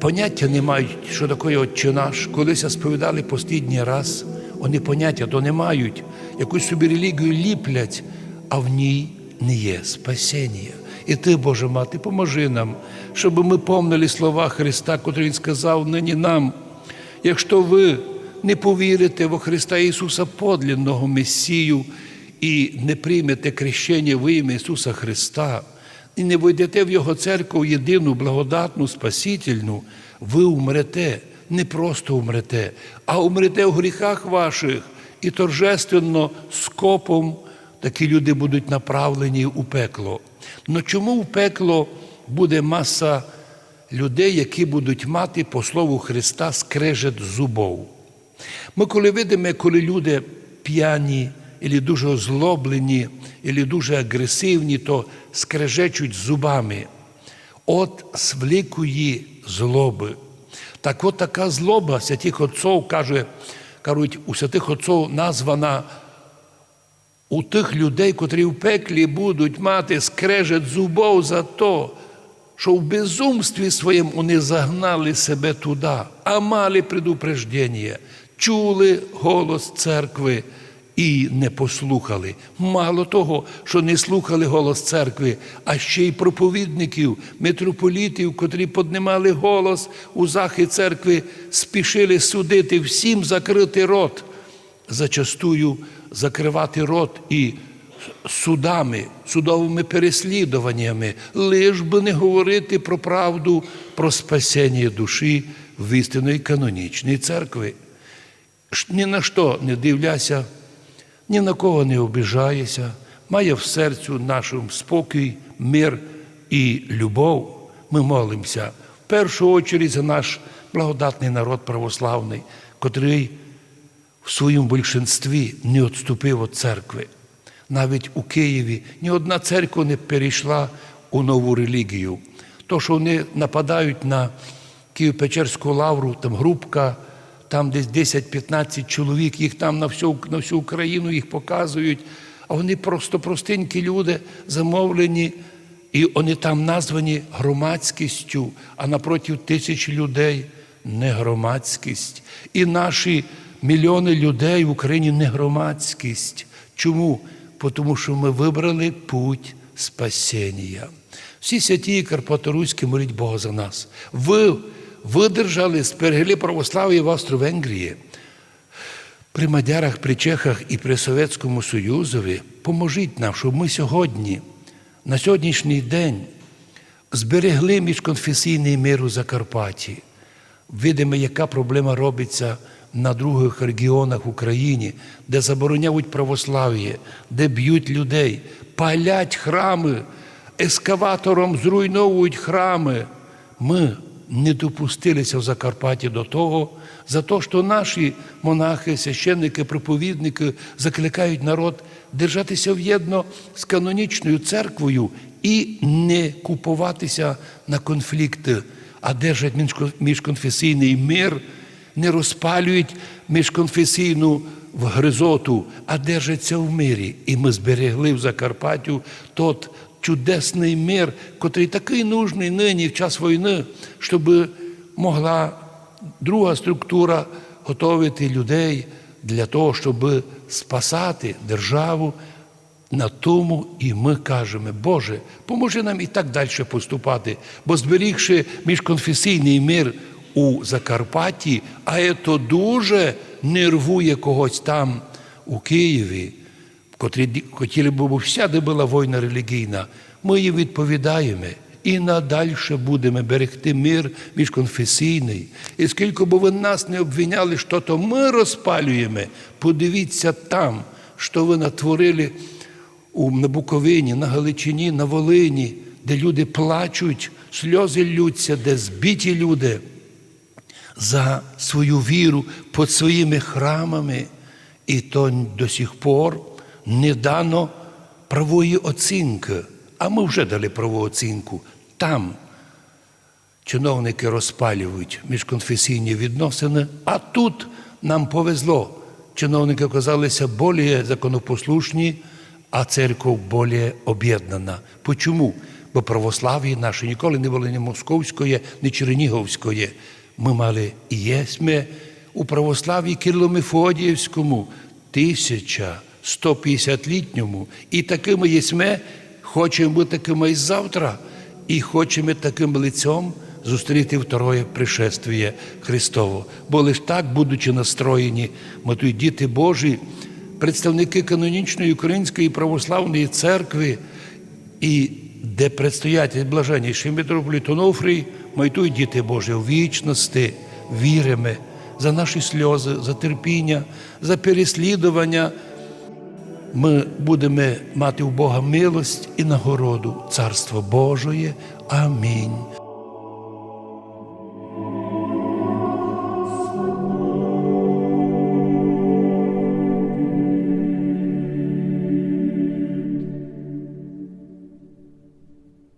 Поняття не мають, що таке отче наш. Колись сповідали послідній раз, вони поняття то не мають, якусь собі релігію ліплять, а в ній не є спасіння. І ти, Боже мати, поможи нам, щоб ми помнили слова Христа, котрі Він сказав нині нам. Якщо ви не повірите во Христа Ісуса подлинного Месію і не приймете крещення в ім'я Ісуса Христа, і не войдете в Його церкву єдину, благодатну, спасительну, ви умрете, не просто умрете, а умрете в гріхах ваших і торжественно скопом такі люди будуть направлені у пекло. Но чому в пекло буде маса людей, які будуть мати по слову Христа скрежет зубов? Ми коли видимо, коли люди п'яні, або дуже озлоблені, або дуже агресивні, то скрежечуть зубами. От з злоби. Так от така злоба святих отців каже, кажуть, у святих отців названа у тих людей, котрі в пеклі будуть мати скрежет зубов за то, що в безумстві своєму вони загнали себе туди, а мали предупреждення, чули голос церкви і не послухали. Мало того, що не слухали голос церкви, а ще й проповідників, митрополітів, котрі піднімали голос у захід церкви, спішили судити всім закрити рот зачастую закривати рот і судами, судовими переслідуваннями, лиш би не говорити про правду, про спасіння душі в істинної канонічної церкви. Ні на що не дивляся, ні на кого не обіжається, має в серцю нашому спокій, мир і любов. Ми молимося в першу чергу за наш благодатний народ православний, котрий в своєму більшинстві не відступив від церкви. Навіть у Києві ні одна церква не перейшла у нову релігію. То, що вони нападають на Києво-Печерську лавру, там групка, там десь 10-15 чоловік, їх там на всю, на всю Україну їх показують, а вони просто простенькі люди, замовлені, і вони там названі громадськістю, а напроти тисяч людей не громадськість. І наші мільйони людей в Україні не громадськість. Чому? Тому що ми вибрали путь спасіння. Всі святі і Карпаторуські моліть Бога за нас. Ви видержали з перегилі православ'я в Австро-Венгрії. При мадярах, при чехах і при Совєтському Союзові поможіть нам, щоб ми сьогодні, на сьогоднішній день, зберегли міжконфесійний мир у Закарпатті. Видимо, яка проблема робиться на других регіонах України, де забороняють православ'я, де б'ють людей, палять храми, ескаватором зруйновують храми. Ми не допустилися в Закарпатті до того, за те, що наші монахи, священники, проповідники закликають народ держатися в'єдно з канонічною церквою і не купуватися на конфлікти, а держать міжконфесійний мир, не розпалюють міжконфесійну в гризоту, а держаться в мирі. І ми зберегли в Закарпаттю тот чудесний мир, котрий такий нужний нині в час війни, щоб могла друга структура готовити людей для того, щоб спасати державу. На тому і ми кажемо, Боже, поможи нам і так далі поступати, бо зберігши міжконфесійний мир у Закарпатті, а це дуже нервує когось там у Києві, котрі хотіли б, щоб всяде була війна релігійна, ми їй відповідаємо. І надальше будемо берегти мир міжконфесійний. І скільки б ви нас не обвиняли, що то ми розпалюємо, подивіться там, що ви натворили на Буковині, на Галичині, на Волині, де люди плачуть, сльози ллються, де збиті люди за свою віру під своїми храмами, і то до сих пор не дано правої оцінки. А ми вже дали праву оцінку. Там чиновники розпалюють міжконфесійні відносини, а тут нам повезло. Чиновники оказалися більш законопослушні, а церква більш об'єднана. Почому? Бо православ'я наше ніколи не було ні московської, ні чернігівської. Ми мали і єсме у православ'ї Кирло-Мефодіївському 1150-літньому. І такими єсме хочемо бути такими і завтра, і хочемо таким лицем зустріти второе пришествие Христово. Бо лише так, будучи настроєні, ми тут діти Божі, представники канонічної української православної церкви, і де предстоятель блаженніший митрополит ми тут діти Божі в вічності, віримо за наші сльози, за терпіння, за переслідування. Ми будемо мати у Бога милость і нагороду Царство Божої. Амінь.